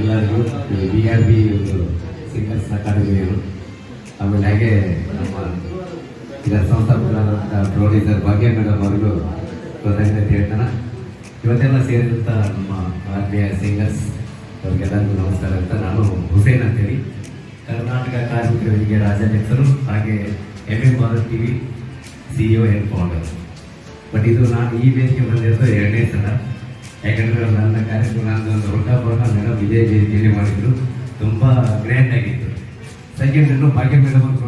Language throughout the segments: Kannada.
ಎಲ್ಲರಿಗೂ ಬಿ ಆರ್ ಬಿ ಒಂದು ಸಿಂಗರ್ಸ್ ಅಕಾಡೆಮಿಯವರು, ಆಮೇಲೆ ಹಾಗೆ ನಮ್ಮ ಇದರ ಸಂಸ್ಥಾಪಕರಾದಂಥ ಪ್ರೊಡ್ಯೂಸರ್ ಭಾಗ್ಯ ಮೇಡಮ್ ಅವರಿಗೂ ಕೃತಜ್ಞತೆ ಹೇಳ್ತಾನೆ. ಇವತ್ತೆಲ್ಲ ಸೇರಿದಂಥ ನಮ್ಮ ಆತ್ಮೀಯ ಸಿಂಗರ್ಸ್ ಅವ್ರಿಗೆಲ್ಲರಿಗೂ ನಮಸ್ಕಾರ ಅಂತ ನಾನು ಹುಸೇನ್ ಅಂತೇಳಿ. ಕರ್ನಾಟಕ ಕಾರ್ಮಿಕರಿಗೆ ರಾಜ್ಯಾಧ್ಯಕ್ಷರು, ಹಾಗೆ M M Bharat T V CEO and founder but ಇದು ನಾನು ಈ ವೇದಿಕೆ ಬಂದಿರೋದು ಎರಡನೇ ಸಲ. ಯಾಕಂದರೆ ನನ್ನ ಕಾರ್ಯಕ್ರಮ ನನ್ನ ಹುಟ್ಟಹಬ್ಬನ ಮೇಡಮ್ ಇದೇ ರೀತಿಯಲ್ಲಿ ಮಾಡಿದ್ರು. ತುಂಬ ಗ್ರ್ಯಾಂಡ್ ಆಗಿತ್ತು. ಸೆಕೆಂಡ್ ಇನ್ನು ಭಾಗ್ಯ ಮೇಡಮ್ ಅಂತ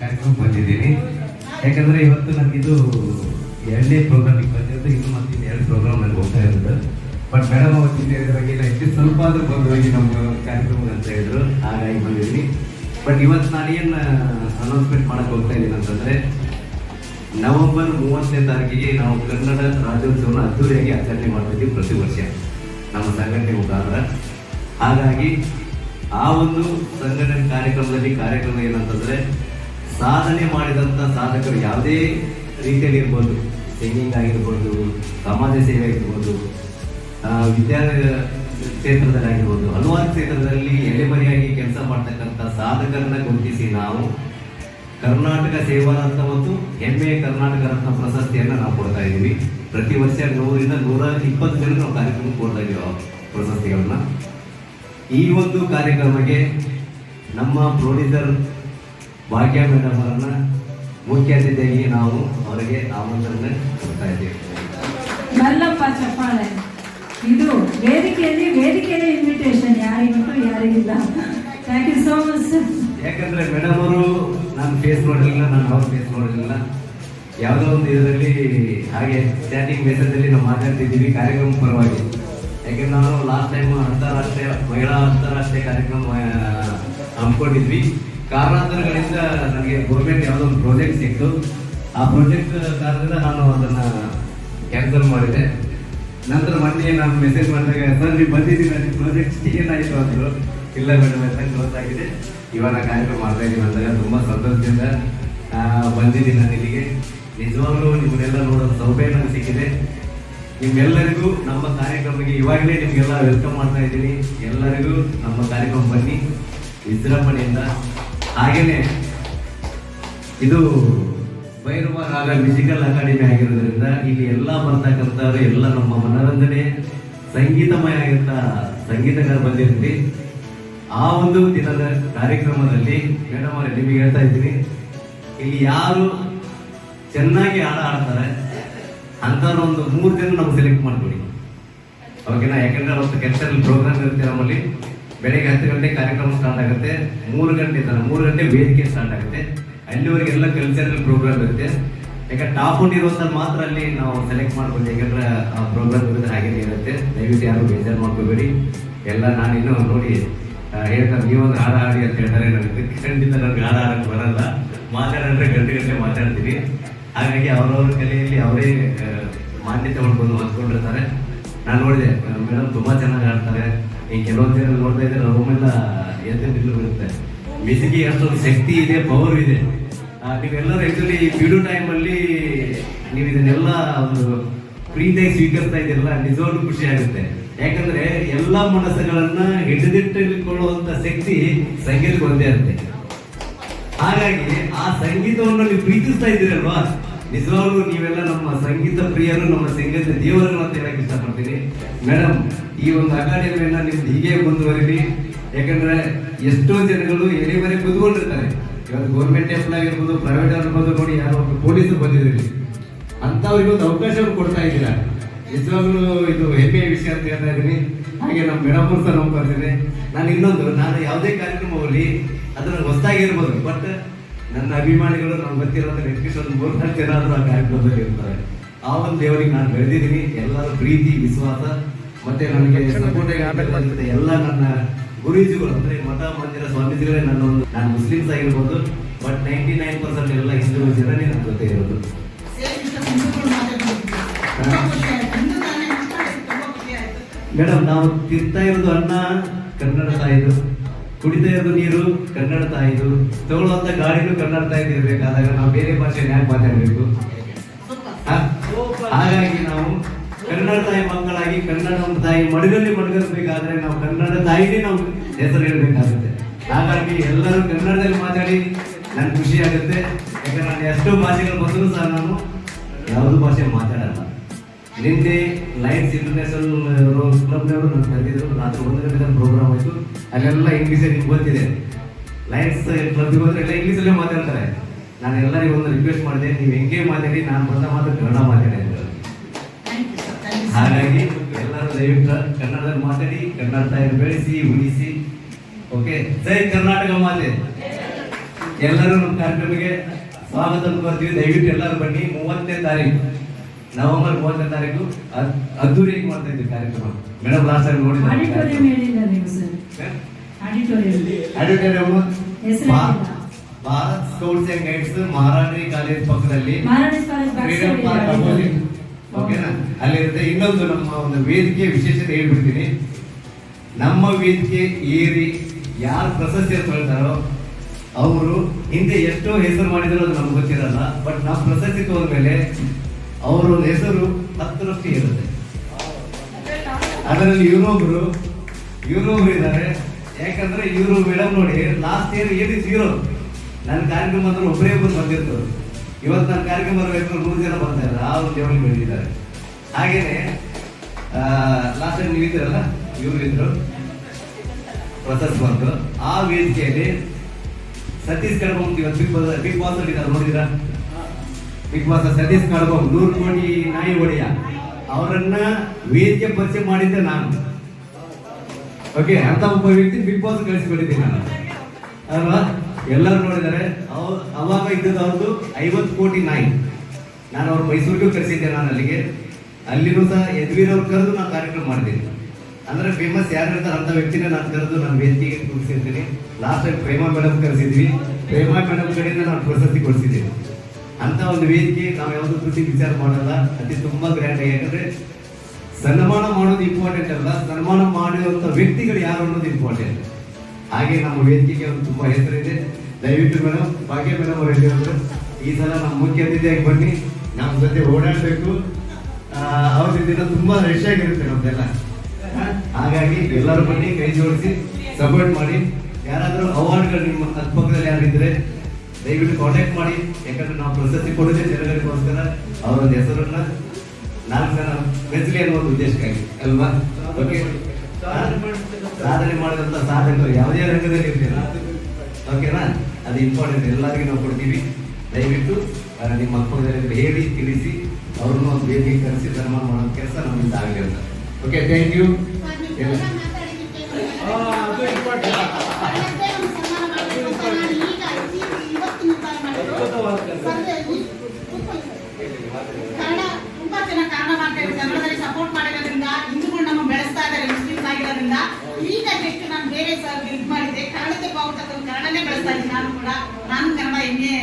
ಕಾರ್ಯಕ್ರಮ ಬಂದಿದ್ದೀನಿ ಯಾಕಂದರೆ ಇವತ್ತು ನನಗಿದು ಎರಡನೇ ಪ್ರೋಗ್ರಾಮಿಗೆ ಬಂದಿರೋದು ಇನ್ನು ಮತ್ತೆ ಎರಡು ಪ್ರೋಗ್ರಾಮ್ ನನಗೆ ಹೋಗ್ತಾ ಇರೋದು ಬಟ್ ಮೇಡಮ್ ಅವತ್ತು ಹೇಳಿದ ಬಗ್ಗೆ ಎಷ್ಟು ಸ್ವಲ್ಪ ಆದರೂ ಬಂದು ನಮ್ಮ ಕಾರ್ಯಕ್ರಮ ಅಂತ ಹೇಳಿದ್ರು ಹಾಗಾಗಿ ಬಂದಿದ್ದೀನಿ. ಬಟ್ ಇವತ್ತು ನಾನು ಏನು ಅನೌನ್ಸ್ಮೆಂಟ್ ಮಾಡಕ್ಕೆ ಹೋಗ್ತಾ ಇದ್ದೀನಿ ಅಂತಂದರೆ ನವೆಂಬರ್ ಮೂವತ್ತನೇ ತಾರೀಕಿಗೆ ನಾವು ಕನ್ನಡ ರಾಜ್ಯೋತ್ಸವನ ಅದ್ದೂರಿಯಾಗಿ ಆಚರಣೆ ಮಾಡ್ತಿದ್ವಿ ಪ್ರತಿ ವರ್ಷ. ನಮ್ಮ ಸಂಘಟನೆ ಮುಖಾಂತರ. ಹಾಗಾಗಿ ಆ ಒಂದು ಸಂಘಟನೆ ಕಾರ್ಯಕ್ರಮದಲ್ಲಿ ಕಾರ್ಯಕ್ರಮ ಏನಂತಂದ್ರೆ ಸಾಧನೆ ಮಾಡಿದಂಥ ಸಾಧಕರು ಯಾವುದೇ ರೀತಿಯಲ್ಲಿ ಇರ್ಬೋದು ಸಿಂಗಿಂಗ್ ಆಗಿರ್ಬೋದು, ಸಮಾಜ ಸೇವೆ ಆಗಿರ್ಬೋದು ವಿದ್ಯಾ ಕ್ಷೇತ್ರದಲ್ಲಿ ಆಗಿರ್ಬೋದು, ಹಲವಾರು ಕ್ಷೇತ್ರದಲ್ಲಿ ಎಲೆಮರೆಯಾಗಿ ಕೆಲಸ ಮಾಡ್ತಕ್ಕಂಥ ಸಾಧಕರನ್ನ ಗುರುತಿಸಿ ನಾವು ಕರ್ನಾಟಕ ಸೇವಾರತ್ನ ಮತ್ತು ಹೆಮ್ಮೆಯ ಕರ್ನಾಟಕ ರತ್ನ ಪ್ರಶಸ್ತಿಯನ್ನು ನಾವು ಕೊಡ್ತಾ ಇದ್ದೀವಿ. ಪ್ರತಿ ವರ್ಷ ನೂರಿಂದ ನೂರ ಇಪ್ಪತ್ತು ಜನ ನಾವು ಕಾರ್ಯಕ್ರಮ ಕೊಡ್ತಾ ಇದ್ದೀವಿ ಪ್ರಶಸ್ತಿಗಳನ್ನ. ಈ ಒಂದು ಕಾರ್ಯಕ್ರಮಕ್ಕೆ ನಮ್ಮ ಪ್ರೊಡ್ಯೂಸರ್ ಭಾಗ್ಯ ಮೇಡಮ್ ಅವರನ್ನ ಮುಖ್ಯ ಅತಿಥಿಯಾಗಿ ನಾವು ಅವರಿಗೆ ಆಮಂತ್ರಣ ಕೊಡ್ತಾ ಇದ್ದೀವಿ. ಮಲ್ಲಪ್ಪ ಇದು ವೇದಿಕೆಯಲ್ಲಿ ವೇದಿಕೆಯಲ್ಲಿ ಇನ್ವಿಟೇಷನ್ ಯಾರಿಗೂ ಯಾರಿಗಿಲ್ಲ. ಥ್ಯಾಂಕ್ ಯು ಸೋ ಮಚ್ ಯಾಕಂದ್ರೆ ಮೇಡಮ್ ಅವರು ನಾನು ಫೇಸ್ ನೋಡಿರಲಿಲ್ಲ ನಾನು ಹೌಸ್ ಫೇಸ್ ನೋಡಿರಲಿಲ್ಲ. ಯಾವುದೋ ಒಂದು ಇದರಲ್ಲಿ ಹಾಗೆ ಚಾಟಿಂಗ್ ಮೆಸೇಜಲ್ಲಿ ನಾವು ಮಾತಾಡ್ತಿದ್ದೀವಿ ಕಾರ್ಯಕ್ರಮ ಪರವಾಗಿ. ಯಾಕೆಂದ್ರೆ ನಾನು ಲಾಸ್ಟ್ ಟೈಮ್ ಅಂತಾರಾಷ್ಟ್ರೀಯ ಮಹಿಳಾ ಅಂತಾರಾಷ್ಟ್ರೀಯ ಕಾರ್ಯಕ್ರಮ ಹಮ್ಮಿಕೊಂಡಿದ್ವಿ. ಕಾರಣಾಂತರಗಳಿಂದ ನನಗೆ ಗೌರ್ಮೆಂಟ್ ಯಾವುದೋ ಒಂದು ಪ್ರಾಜೆಕ್ಟ್ ಸಿಕ್ತು. ಆ ಪ್ರಾಜೆಕ್ಟ್ ಕಾರಣದಿಂದ ನಾನು ಅದನ್ನು ಕ್ಯಾನ್ಸಲ್ ಮಾಡಿದೆ. ನಂತರ ಮೊನ್ನೆ ನಾನು ಮೆಸೇಜ್ ಮಾಡಿದಾಗ, ಸರ್, ನೀವು ಬಂದಿದ್ದೀನಿ ಪ್ರಾಜೆಕ್ಟ್ ಪ್ರಾಜೆಕ್ಟ್ ಏನಾಯಿತು? ಅಂದರು. ಇಲ್ಲ ಮೇಡಮ್ ಎಲ್ಲ ಗೊತ್ತಾಗಿದೆ? ಇವಾಗ ಕಾರ್ಯಕ್ರಮ ಮಾಡ್ತಾ ಇದ್ದೀನಿ ಅಂದಾಗ ತುಂಬ ಸಂತೋಷದಿಂದ ಬಂದಿದ್ದೀನಿ ನಾನು ಇಲ್ಲಿಗೆ. ನಿಜವಾಗ್ಲೂ ನಿಮ್ಮನ್ನೆಲ್ಲ ನೋಡೋ ಸೌಭಾಗ್ಯ ನನಗೆ ಸಿಕ್ಕಿದೆ. ನಿಮ್ಮೆಲ್ಲರಿಗೂ ನಮ್ಮ ಕಾರ್ಯಕ್ರಮಕ್ಕೆ ಇವಾಗಲೇ ನಿಮಗೆಲ್ಲ ವೆಲ್ಕಮ್ ಮಾಡ್ತಾ ಇದ್ದೀನಿ. ಎಲ್ಲರಿಗೂ ನಮ್ಮ ಕಾರ್ಯಕ್ರಮ ಬನ್ನಿ. ವಿಜೃಂಭಣೆಯಿಂದ. ಹಾಗೇನೆ, ಇದು ಭೈರವ ರಾಗ ಮ್ಯೂಸಿಕಲ್ ಅಕಾಡೆಮಿ ಆಗಿರೋದ್ರಿಂದ ಇಲ್ಲಿ ಎಲ್ಲ ಬರ್ತಕ್ಕಂಥವ್ರು ಎಲ್ಲ ನಮ್ಮ ಮನೋರಂಜನೆ, ಸಂಗೀತಮಯ ಆಗಿರ್ತ ಸಂಗೀತಗಾರ ಬಂದಿರ್ತೀವಿ. ಆ ಒಂದು ದಿನದ ಕಾರ್ಯಕ್ರಮದಲ್ಲಿ ಮೇಡಮ್ ಅವರೇ ನಿಮಗೆ ಹೇಳ್ತಾ ಇದ್ದೀನಿ, ಇಲ್ಲಿ ಯಾರು ಚೆನ್ನಾಗಿ ಹಾಡ ಆಡ್ತಾರೆ ಅಂಥವ್ರು ಒಂದು ಮೂರು ಜನ ನಾವು ಸೆಲೆಕ್ಟ್ ಮಾಡ್ಕೊಡಿ. ಓಕೆನಾ ಯಾಕಂದ್ರೆ ಅವತ್ತು ಕಲ್ಚರಲ್ ಪ್ರೋಗ್ರಾಮ್ ಇರುತ್ತೆ ನಮ್ಮಲ್ಲಿ. ಬೆಳಿಗ್ಗೆ ಹತ್ತು ಗಂಟೆ ಕಾರ್ಯಕ್ರಮ ಸ್ಟಾರ್ಟ್ ಆಗುತ್ತೆ, ಮೂರು ಗಂಟೆ ತನಕ, ಮೂರು ಗಂಟೆ ವೇದಿಕೆ ಸ್ಟಾರ್ಟ್ ಆಗುತ್ತೆ. ಅಲ್ಲಿವರೆಗೆಲ್ಲ ಕಲ್ಚರಲ್ ಪ್ರೋಗ್ರಾಮ್ ಇರುತ್ತೆ. ಯಾಕಂದ್ರೆ ಟಾಪ್ ಇರೋ ಇರೋದ್ರಲ್ಲಿ ಮಾತ್ರ ಅಲ್ಲಿ ನಾವು ಸೆಲೆಕ್ಟ್ ಮಾಡ್ಬೋದು ಯಾಕಂದ್ರೆ ಪ್ರೋಗ್ರಾಮ್ ಇರುತ್ತೆ ಹಾಗೆ ಇರುತ್ತೆ. ದಯವಿಟ್ಟು ಯಾರು ಬೇಜಾರು ಮಾಡ್ಕೋಬೇಡಿ. ಎಲ್ಲ ನಾನು ಇನ್ನೂ ನೋಡಿ ಹೇಳ್ತಾರೆ ನೀವೊಂದು ಹಾಡು ಹಾಡಿ ಅಂತ ಹೇಳ್ತಾರೆ. ನನಗೆ ಖಂಡಿತ ನನಗೆ ಹಾಡು ಹಾಡಕ್ಕೆ ಬರಲ್ಲ. ಮಾತಾಡಿದ್ರೆ ಗಂಟೆ ಗಂಟೆ ಮಾತಾಡ್ತೀವಿ ಹಾಗಾಗಿ ಅವರವ್ರ ಕಲೆಯಲ್ಲಿ ಅವರೇ ಮಾನ್ಯತೆ ಹೊಡ್ಕೊಂಡು ಹೊಂದ್ಕೊಂಡಿರ್ತಾರೆ ನಾನು ನೋಡಿದೆ ಮೇಡಮ್ ತುಂಬ ಚೆನ್ನಾಗಿ ಆಡ್ತಾರೆ ಈ ಕೆಲವೊಂದು ಜನ ನೋಡ್ತಾ ಇದ್ರೆ ರೂಮೆಲ್ಲ ಎದ್ದು ಬಿದ್ದು ಬಿಡುತ್ತೆ. ಮ್ಯೂಸಿಕ್ಗೆ ಅಷ್ಟೊಂದು ಶಕ್ತಿ ಇದೆ ಪವರ್ ಇದೆ. ನೀವೆಲ್ಲರೂ ಆ್ಯಕ್ಚುಲಿ ಬಿಡು ಟೈಮಲ್ಲಿ ನೀವು ಇದನ್ನೆಲ್ಲ ಒಂದು ಪ್ರೀತಿಯಾಗಿ ಸ್ವೀಕರಿಸ್ತಾ ಇದ್ದೀರಲ್ಲ, ನಿಜವಾಗ್ಲೂ ಖುಷಿ ಆಗುತ್ತೆ. ಯಾಕಂದ್ರೆ ಎಲ್ಲ ಮನಸ್ಸುಗಳನ್ನ ಹಿಡಿದಿಟ್ಟುಕೊಳ್ಳುವಂತ ಶಕ್ತಿ ಸಂಗೀತಕ್ಕೆ ಒಂದೇ ಅಂತೆ. ಹಾಗಾಗಿ ಆ ಸಂಗೀತವನ್ನು ನೀವು ಪ್ರೀತಿಸ್ತಾ ಇದ್ದೀರಲ್ವಾ? ನಿಜವಾಗ್ಲೂ ನೀವೆಲ್ಲ ನಮ್ಮ ಸಂಗೀತ ಪ್ರಿಯರು, ನಮ್ಮ ಸಂಗೀತ ದೇವರು ಅಂತ ಹೇಳಕ್ ಇಷ್ಟಪಡ್ತೀನಿ. ಮೇಡಮ್ ಈ ಒಂದು ಅಕಾಡೆಮಿಯನ್ನ ನಿಮ್ದು ಹೀಗೆ ಮುಂದುವರಿಲಿ. ಯಾಕಂದ್ರೆ ಎಷ್ಟೋ ಜನಗಳು ಎಲ್ಲಿವರೆಗೆ ಕುತ್ಕೊಂಡಿರ್ತಾರೆ. ಇವತ್ತು ಗೌರ್ಮೆಂಟ್ ಆಗಿರ್ಬೋದು ಪ್ರೈವೇಟ್ ಆಗಿರ್ಬೋದು, ನೋಡಿ ಯಾರೋ ಒಬ್ಬ ಪೊಲೀಸರು ಬಂದಿದ್ದೀರಿ. ಅಂತವ್ರಿಗೆ ಒಂದು ಅವಕಾಶವನ್ನು ಕೊಡ್ತಾ ಇದ್ದೀರಾ? ನಿಜವಾಗ್ಲೂ ಇದು ಹೆಮ್ಮೆಯ ವಿಷಯ ಅಂತ ಹೇಳ್ತಾ ಇದ್ದೀನಿ. ಹಾಗೆ ನಮ್ಮ ಮೇಡಮ್ ಸರ್ ಹೋಗ್ಬರ್ತೀನಿ ಬರ್ತೀನಿ ನಾನು ಇನ್ನೊಂದು ನಾನು ಯಾವುದೇ ಕಾರ್ಯಕ್ರಮ ಹೋಗಲಿ ಅದನ್ನು ಹೊಸದಾಗಿರ್ಬೋದು ಬಟ್ ನನ್ನ ಅಭಿಮಾನಿಗಳು ನಮ್ಗೆ ಗೊತ್ತಿರೋದು ಅಟ್ಲೀಸ್ಟ್ ಒಂದು ಮೂರು ನಾಲ್ಕು ಜನ ಆದರೂ ಆ ಕಾರ್ಯಕ್ರಮದಲ್ಲಿ ಇರ್ತಾರೆ. ಆ ಒಂದು ದೇವರಿಗೆ ನಾನು ಬೆಳೆದಿದ್ದೀನಿ. ಎಲ್ಲರ ಪ್ರೀತಿ ವಿಶ್ವಾಸ ಮತ್ತೆ ನನಗೆ ಸಪೋರ್ಟ್ ಎಲ್ಲ ನನ್ನ ಗುರೂಜಿಗಳು ಅಂದರೆ ಮಠ ಮಂದಿರ ಸ್ವಾಮೀಜಿಗಳೇ ನನ್ನ ಒಂದು ನಾನು ಮುಸ್ಲಿಮ್ಸ್ ಆಗಿರ್ಬೋದು ಬಟ್ ನೈಂಟಿ ನೈನ್ ಪರ್ಸೆಂಟ್ ಎಲ್ಲ ಹಿಂದೂ ಜನನೇ ನನ್ನ ಜೊತೆ ಇರೋದು. ಮೇಡಮ್, ನಾವು ತಿಂತಾ ಇರೋದು ಅನ್ನ, ಕನ್ನಡ ತಾಯಿದು. ಕುಡಿತಾ ಇರೋದು ನೀರು, ಕನ್ನಡ ತಾಯಿದು. ತಗೊಳ್ಳುವಂತ ಗಾಡಿನೂ ಕನ್ನಡ ತಾಯಿದು ಇರಬೇಕಾದಾಗ ನಾವು ಬೇರೆ ಭಾಷೆ ಯಾಕೆ ಮಾತಾಡಬೇಕು? ಹಾಗಾಗಿ ನಾವು ಕನ್ನಡ ತಾಯಿ ಮಕ್ಕಳಾಗಿ ಕನ್ನಡ ತಾಯಿ ಮಡಗಲ್ಲಿ ಮಡಗಬೇಕಾದ್ರೆ ನಾವು ಕನ್ನಡ ತಾಯಿನೇ ನಾವು ಹೆಸರು ಹೇಳಬೇಕಾಗುತ್ತೆ. ಹಾಗಾಗಿ ಎಲ್ಲರೂ ಕನ್ನಡದಲ್ಲಿ ಮಾತಾಡಿ, ನನ್ಗೆ ಖುಷಿ ಆಗುತ್ತೆ. ಯಾಕಂದ್ರೆ ನಾನು ಎಷ್ಟೋ ಭಾಷೆಗಳು ಬಂದರೂ ಸಹ ನಾನು ಯಾವುದು ಭಾಷೆ ಮಾತಾಡಲ್ಲ. ನಿನ್ನೆ ಲೈನ್ಸ್ ಇಂಟರ್ನ್ಯಾಷನಲ್ ಕ್ಲಬ್ನವರು ನಾನು ಕರೆದಿದ್ರು. ರಾತ್ರಿ ಒಂದು ಗಂಟೆ ಪ್ರೋಗ್ರಾಮ್ ಆಯಿತು. ಅಲ್ಲೆಲ್ಲ ಇಂಗ್ಲೀಷೇ ನಿಮ್ಗೆ ಗೊತ್ತಿದೆ. ಲೈನ್ಸ್ ಕ್ಲಬ್ಗೆ ಹೋದ್ರೆ ಎಲ್ಲ ಇಂಗ್ಲೀಷಲ್ಲೇ ಮಾತಾಡ್ತಾರೆ. ನಾನು ಎಲ್ಲರಿಗೂ ಒಂದು ರಿಕ್ವೆಸ್ಟ್ ಮಾಡಿದೆ. ನೀವು ಹೆಂಗೆ ಮಾತಾಡಿ ನಾನು ಬಂದ ಮಾತ್ರ ಕನ್ನಡ ಮಾತಾಡಿ ಹಾಗಾಗಿ ಎಲ್ಲರೂ ದಯವಿಟ್ಟು ಕನ್ನಡದಲ್ಲಿ ಮಾತಾಡಿ ಕನ್ನಡ ತಾಯಿ ಬೆಳೆಸಿ ಉಳಿಸಿ. ಓಕೆ ಜೈ ಕರ್ನಾಟಕ ಮಾತೆ. ಎಲ್ಲರೂ ನಮ್ಮ ಕಾರ್ಯಕ್ರಮಕ್ಕೆ ಸ್ವಾಗತ ಬರ್ತೀವಿ ದಯವಿಟ್ಟು ಎಲ್ಲರೂ ಬನ್ನಿ. ಮೂವತ್ತನೇ ತಾರೀಕು ನವೆಂಬರ್ ಮೂವತ್ತನೇ ತಾರೀಕು ಅದ್- ಅದ್ದೂರಿಯಾಗಿ ಮಾಡ್ತಾ ಇದ್ದೀವಿ ಕಾರ್ಯಕ್ರಮ. ಮೇಡಮ್ ಲಾಸ್ಟ್ ಟೈಮ್ ಹೇಳಿಲ್ಲ. Bharat scouts and guides Maharani college ಪಕ್ಕದಲ್ಲಿ ಫ್ರೀಡಮ್ ಪಾರ್ಕ್ ಅಪೋಸಿಟ್ ಓಕೆನಾ ಅಲ್ಲಿರುತ್ತೆ ಇನ್ನೊಂದು ನಮ್ಮ ಒಂದು ವೇದಿಕೆ ವಿಶೇಷತೆ ಹೇಳ್ಬಿಡ್ತೀನಿ. ನಮ್ಮ ವೇದಿಕೆ ಏರಿ ಯಾರು ಪ್ರಶಸ್ತಿ ತಗೊಳ್ತಾರೋ ಅವರು ಹಿಂದೆ ಎಷ್ಟೋ ಹೆಸರು ಮಾಡಿದ್ರು ಅದು ನಮ್ಗೆ ಗೊತ್ತಿರಲ್ಲ ಬಟ್ ನಾವು ಪ್ರಶಸ್ತಿ ತಗೊಂಡ್ಮೇಲೆ ಅವರ ಹೆಸರು ಹತ್ತರಷ್ಟು ಇರುತ್ತೆ. ಅದರಲ್ಲಿ ಇವರೊಬ್ರು ಇವರೊಬ್ರು ಇದ್ದಾರೆ ಯಾಕಂದ್ರೆ ಇವರು ಮೇಡಮ್ ನೋಡಿ ಲಾಸ್ಟ್ ಇಯರ್ ಏನು ಸೀರೋ ನನ್ನ ಕಾರ್ಯಕ್ರಮ ಅಂದ್ರೆ ಒಬ್ಬರೇ ಒಬ್ಬರು ಬಂದಿರ್ತರು. ಇವತ್ತು ನನ್ನ ಕಾರ್ಯಕ್ರಮ ಬರಬೇಕು ಮೂರು ಜನ ಬಂದಿದ್ದಾರೆ ಅವರು ಒಂದು ಲೆವೆಲ್ ಬೆಳೆದಿದ್ದಾರೆ ಹಾಗೇನೆ ಲಾಸ್ಟ್ ಟೈಮ್ ನೀವು ಇದ್ದೀರಲ್ಲ, ಇವರು ಇದ್ರು. ಬಂತು ಆ ವೇದಿಕೆಯಲ್ಲಿ ಸತೀಶ್ ಕಡ್ಬೊಮ್ ಇವತ್ತು ಬಿಗ್ ಬಾಸ್ ಬಿಗ್ ಬಾಸ್ ಅಲ್ಲಿ ನೋಡಿದ್ರ? ಬಿಗ್ ಬಾಸ್ ಸತೀಶ್ ಕಡ್ಬೊಮ್ ನೂರು ಕೋಟಿ ನಾಯಿ ಒಡೆಯ. ಅವರನ್ನ ವೇದಿಕೆ ಪರಿಚಯ ಮಾಡಿದ್ದೆ ನಾನು. ಓಕೆ ಅಂತ ಒಬ್ಬ ವ್ಯಕ್ತಿ ಬಿಗ್ ಬಾಸ್ ಕಳಿಸ್ಕೊಂಡಿದ್ದೀನಿ ನಾನು. ಅಲ್ವಾ? ಎಲ್ಲರೂ ನೋಡಿದ್ದಾರೆ. ಅವ್, ಅವಾಗ ಇದ್ದದ್ದು ಅವ್ರದ್ದು ಐವತ್ತು ಕೋಟಿ ನಾಯಿ. ನಾನು ಅವ್ರ ಮೈಸೂರಿಗೂ ಕರೆಸಿದ್ದೆ ನಾನು ಅಲ್ಲಿಗೆ. ಅಲ್ಲಿನೂ ಸಹ ಯದ್ವೀರವ್ರು ಅವ್ರು ಕರೆದು ನಾನು ಕಾರ್ಯಕ್ರಮ ಮಾಡಿದ್ದೀನಿ ಅಂದ್ರೆ ಫೇಮಸ್ ಯಾರು ಇರ್ತಾರೆ ಅಂತ ವ್ಯಕ್ತಿನ ನಾನು ಕರೆದು ನಾನು ವೇದಿಕೆಗೆ ಕೂರಿಸಿರ್ತೀನಿ. ಲಾಸ್ಟ್ ಟೈಮ್ ಪ್ರೇಮಾ ಮೇಡಮ್ ಕರೆಸಿದ್ವಿ. ಪ್ರೇಮಾ ಮೇಡಮ್ ಕಡೆಯಿಂದ ನಾನು ಪ್ರಶಸ್ತಿ ಕೊಡಿಸಿದ್ದೀನಿ. ಅಂತ ಒಂದು ವೇದಿಕೆ ನಾವು ಯಾವುದು ದುಡ್ಡು ವಿಚಾರ ಮಾಡಲ್ಲ. ಅತಿ ತುಂಬಾ ಗ್ರ್ಯಾಂಡ್ ಆಗಿ. ಯಾಕಂದ್ರೆ ಸನ್ಮಾನ ಮಾಡೋದು ಇಂಪಾರ್ಟೆಂಟ್ ಅಲ್ಲ ಸನ್ಮಾನ ಮಾಡಿರುವಂತ ವ್ಯಕ್ತಿಗಳು ಯಾರು ಅನ್ನೋದು ಇಂಪಾರ್ಟೆಂಟ್ ಹಾಗೆ ನಮ್ಮ ವೇದಿಕೆಗೆ ಒಂದು ತುಂಬಾ ಹೆಸರಿದೆ ದಯವಿಟ್ಟು ಮೇಡಮ್ ಭಾಗ್ಯ ಮೇಡಮ್ ಅವರು ಹೇಳಿದ್ರು ಈ ಸಲ ನಮ್ಮ ಮುಖ್ಯ ಅತಿಥಿಯಾಗಿ ಬನ್ನಿ. ನಮ್ಮ ಜೊತೆ ಓಡಾಡಬೇಕು. ಅವ್ರ ದಿನ ತುಂಬಾ ರಶ್ ಆಗಿರುತ್ತೆ ನಮ್ದೆಲ್ಲ. ಹಾಗಾಗಿ ಎಲ್ಲರೂ ಬನ್ನಿ, ಕೈ ಜೋಡಿಸಿ ಸಪೋರ್ಟ್ ಮಾಡಿ. ಯಾರಾದರೂ ಅವಾರ್ಡ್ಗಳು ನಿಮ್ಮ ಅಕ್ಕಪಕ್ಕದಲ್ಲಿ ಯಾರಿದ್ರೆ ದಯವಿಟ್ಟು ಕಾಂಟ್ಯಾಕ್ಟ್ ಮಾಡಿ. ಯಾಕಂದ್ರೆ ನಾವು ಪ್ರಶಸ್ತಿ ಕೊಡೋದೇ ಜನಗಳಿಗೋಸ್ಕರ ಅವರ ಒಂದು ಹೆಸರನ್ನ ನಾಲ್ಕು ಜನ ಮೆಚ್ಚಲಿ ಅನ್ನೋ ಒಂದು ಉದ್ದೇಶಕ್ಕಾಗಿ. ಅಲ್ವಾ? ಓಕೆ ಸಾಧನೆ ಮಾಡಿದಂತ ಸಾಧಕರು ಯಾವುದೇ ರಂಗದಲ್ಲಿ ಇರ್ತೀರ? ಓಕೆನಾ ಅದು ಇಂಪಾರ್ಟೆಂಟ್ ಎಲ್ಲರಿಗೂ ನಾವು ಕೊಡ್ತೀವಿ. ದಯವಿಟ್ಟು ನಿಮ್ಮ ಅಕ್ಕಪಕ್ಕದಲ್ಲಿ ಹೇಳಿ ತಿಳಿಸಿ ಅವ್ರನ್ನ ಒಂದು ವೇದಿಕೆ ಕರೆಸಿ ಸನ್ಮಾನ ಮಾಡೋ ಕೆಲಸ ನಮ್ಮಿಂದ ಆಗಲಿ ಅಂತ. ಓಕೆ ಥ್ಯಾಂಕ್ ಯು ಎಲ್ಲ ಕನ್ನಡ ತುಂಬಾ ಚೆನ್ನಾಗಿ ಕನ್ನಡ ಮಾತಾಡಿ ಕನ್ನಡದಲ್ಲಿ ಸಪೋರ್ಟ್ ಮಾಡಿರೋದ್ರಿಂದ ಹಿಂದೂಗಳು ನಮ್ಮ ಬೆಳೆಸ್ತಾ ಇದ್ದಾರೆ ಮುಸ್ಲಿಮ್ಸ್ ಆಗಿರೋದ್ರಿಂದ ಈಗ ಜಸ್ಟ್ ನಾನು ಬೇರೆ ಸರ್ ಇದು ಮಾಡಿದ್ದೆ ಕನ್ನಡಕ್ಕೆ ಬಾವುಟ ತಂದು ಕನ್ನಡನೇ ಬೆಳೆಸ್ತಾ ಇದ್ದೀನಿ ನಾನು ಕೂಡ ನಾನು ಕನ್ನಡ ಎ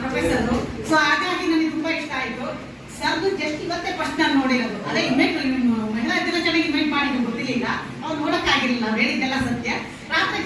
ಪ್ರೊಫೆಸರ್ ಸೊ ಹಾಗಾಗಿ ನನಗೆ ತುಂಬಾ ಇಷ್ಟ ಆಯ್ತು ಸರ್ದು ಜಸ್ಟ್ ಇವತ್ತೇ ಫಸ್ಟ್ ನಾನು ನೋಡಿರೋದು ಅದೇ ಇನ್ವೆಂಟ್ ಮಹಿಳಾ ದಿನಾಚರಣೆಗೆ ಇಮೇಟ್ ಮಾಡಿದ್ದು ಗೊತ್ತಿರಲಿಲ್ಲ ಅವ್ರು ನೋಡಕ್ಕಾಗಿರಲಿಲ್ಲ ಅವ್ರು ಹೇಳಿದ್ದೆಲ್ಲ ಸತ್ಯ ರಾತ್ರಿ